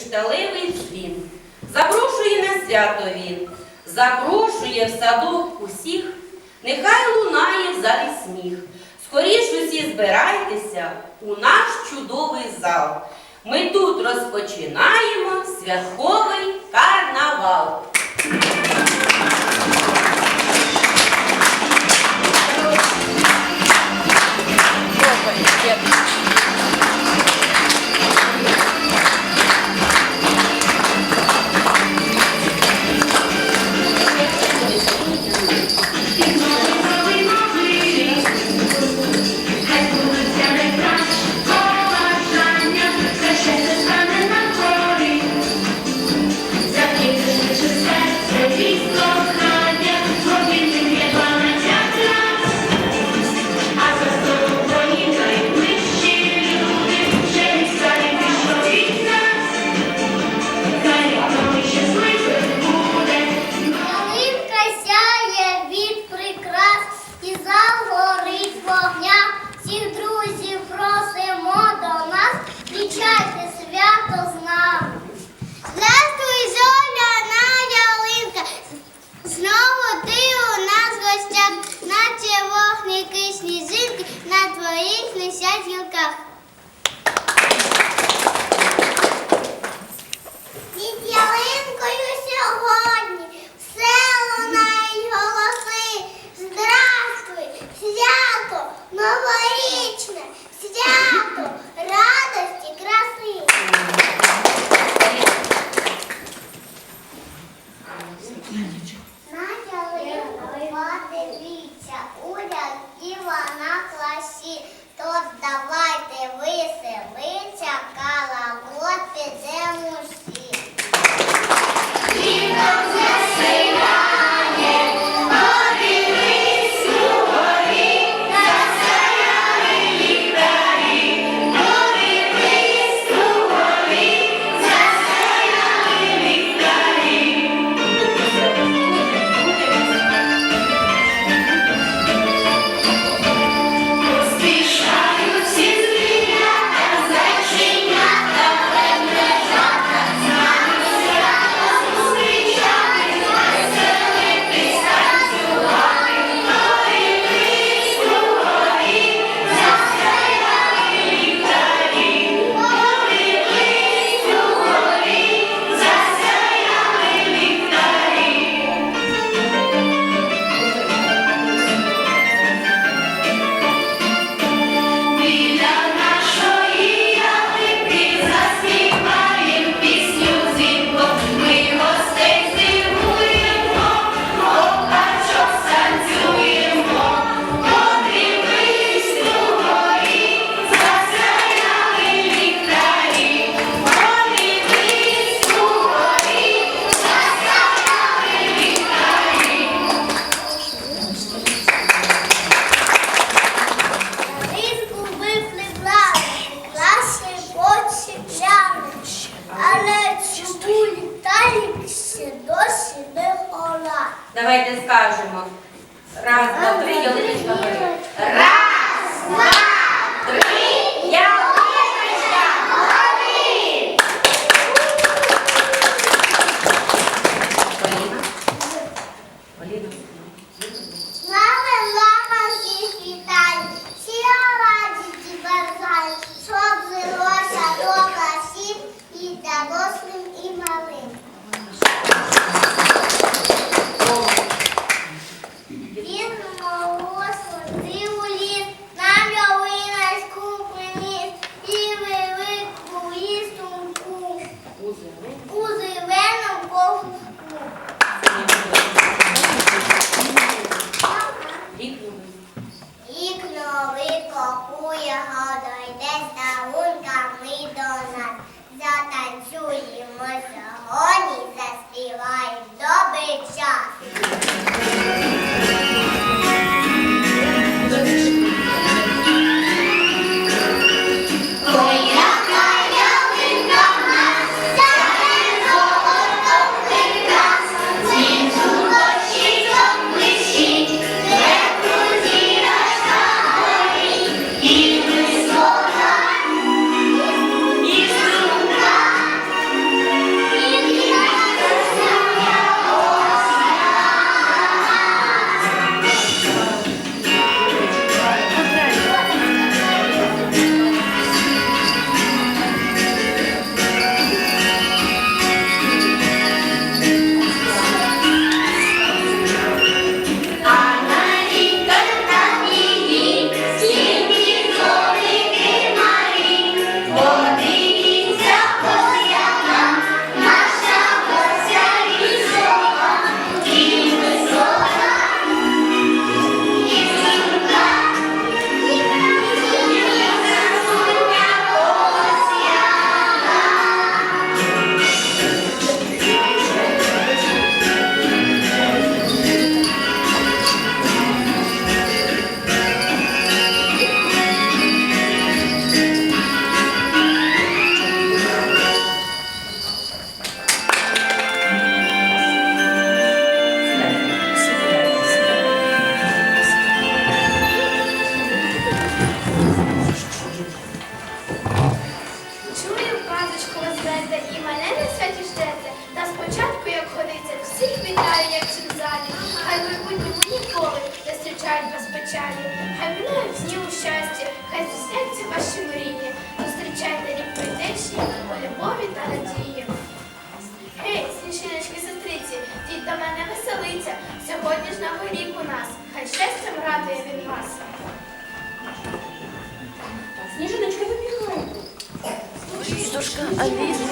кришталевий дзвін. Запрошує на свято він, запрошує в садок усіх, нехай лунає в залі сміх. Скоріш усі збирайтеся у наш чудовий зал. Ми тут розпочинаємо святковий карнавал. Дякую. тато з нами. Здравствуй, зоряна ялинка. Знову ти у нас гостях, наче вогники сніжинки на твоїх лисять гілках. was the Дошка Аліса.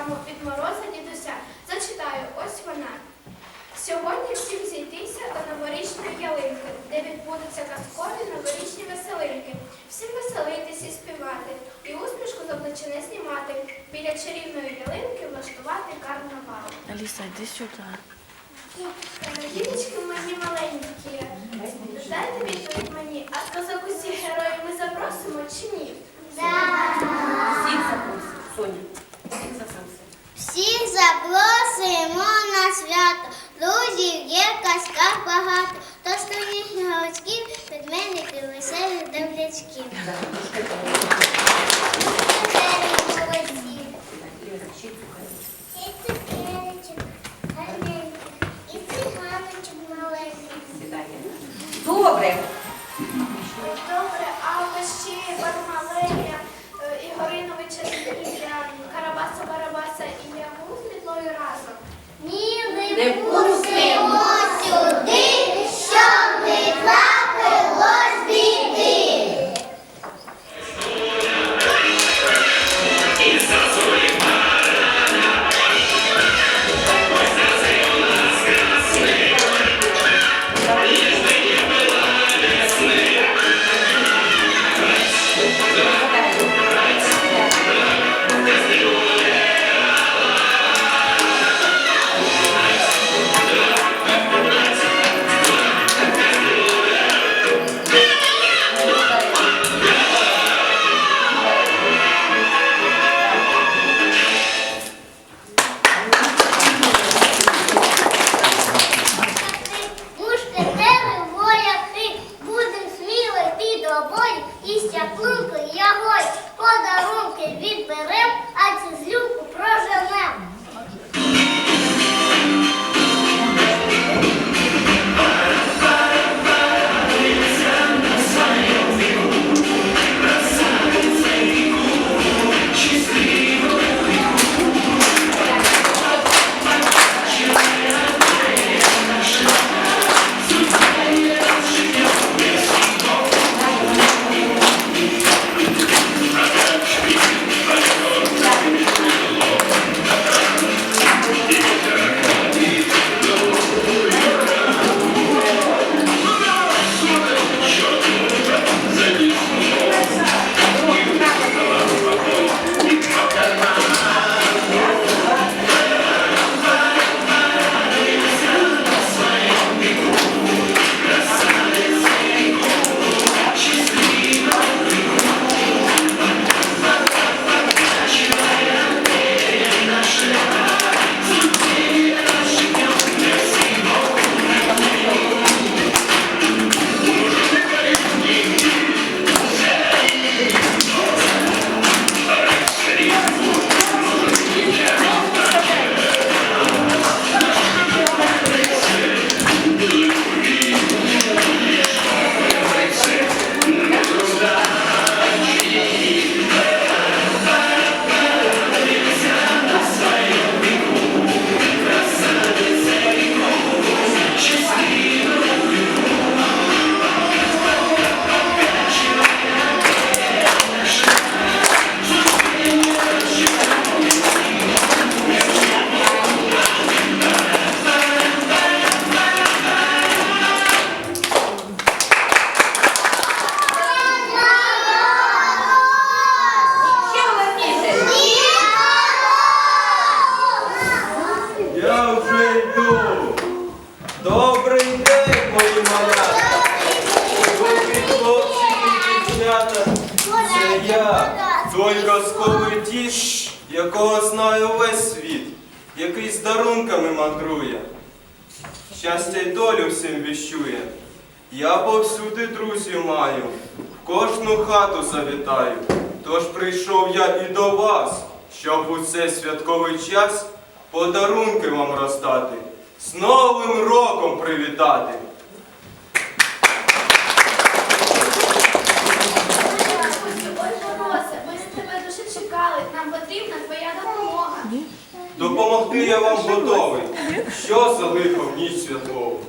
Телеграму від мороза дідуся. Зачитаю, ось вона. Сьогодні всім зійтися до новорічної ялинки, де відбудуться казкові новорічні веселинки. Всім веселитись і співати, і усмішку з обличчя не знімати. Біля чарівної ялинки влаштувати карнавал. Аліса, йди сюди. Діточки мої маленькі, дайте відповідь мені, а сказок усіх героїв ми запросимо чи ні? Всіх запросимо. Соня, всіх запросимо. Всіх запросимо на свято. Друзів є в казках багато. То стоїть гавочків, ведмедиків, веселих давлячків. Казковий дід, якого знає увесь світ, який з дарунками мандрує. Щастя й долю всім віщує. Я повсюди друзів маю, в кожну хату завітаю. Тож прийшов я і до вас, щоб у цей святковий час подарунки вам роздати, з Новим роком привітати. Допомогти я вам готовий. Що за лихо в ніч святкову?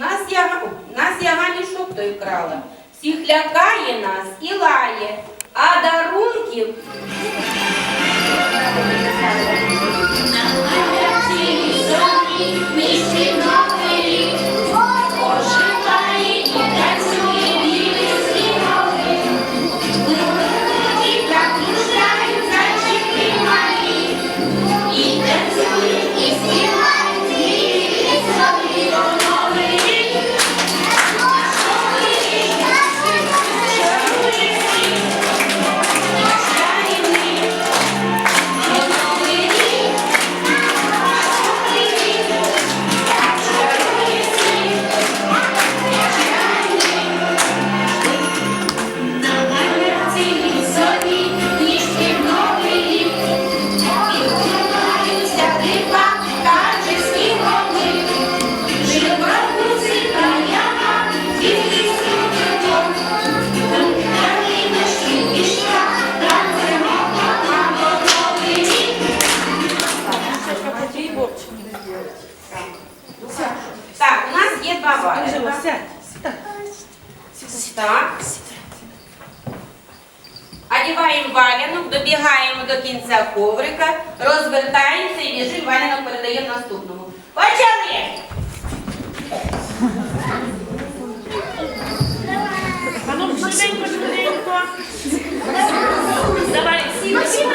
Нас яга, нас яга мішок той крала. Всіх лякає нас і лає, а дарунків Так, Так. Одіваємо валянок, добігаємо до кінця коврика, розвертаємося і біжимо, валянок передаємо наступному. Почали! А ну, швиденько, швиденько. Давай. Максим,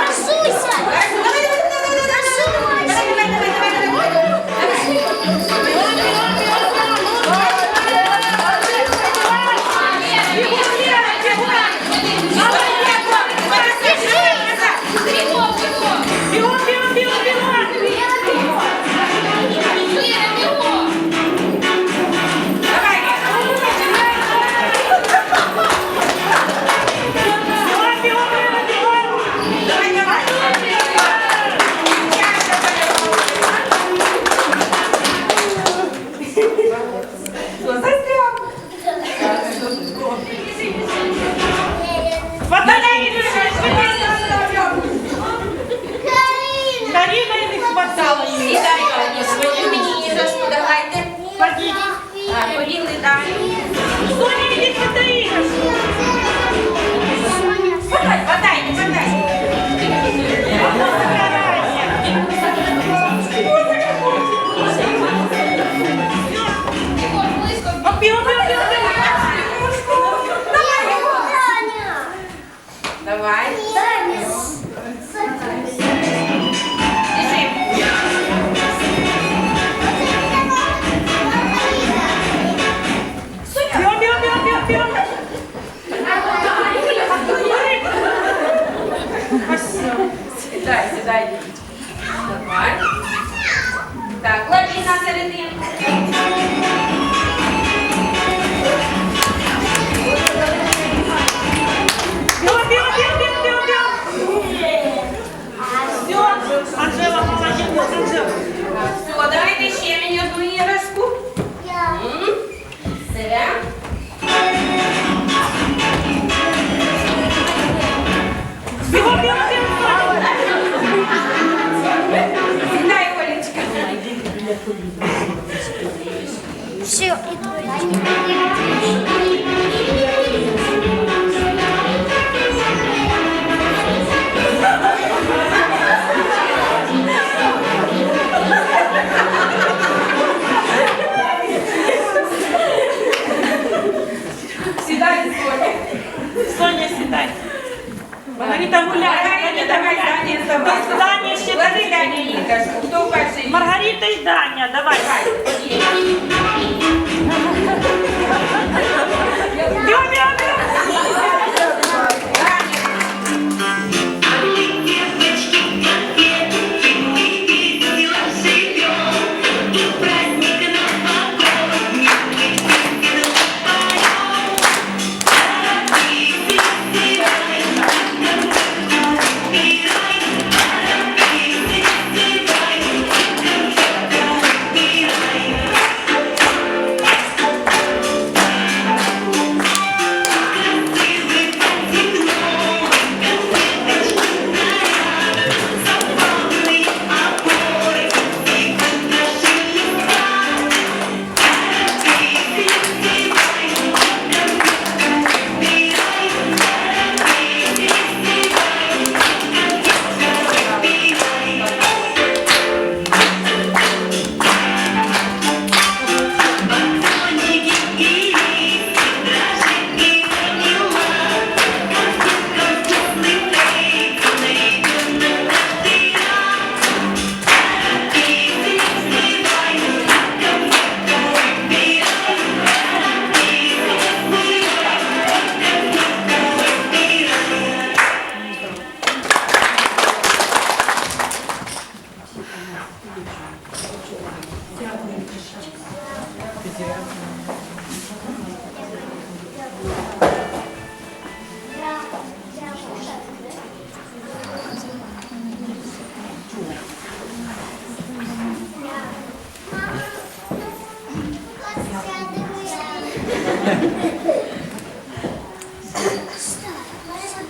Даня, давай. Ще. Даня. Хто перший? Маргарита і Даня, давай.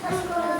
Стоїть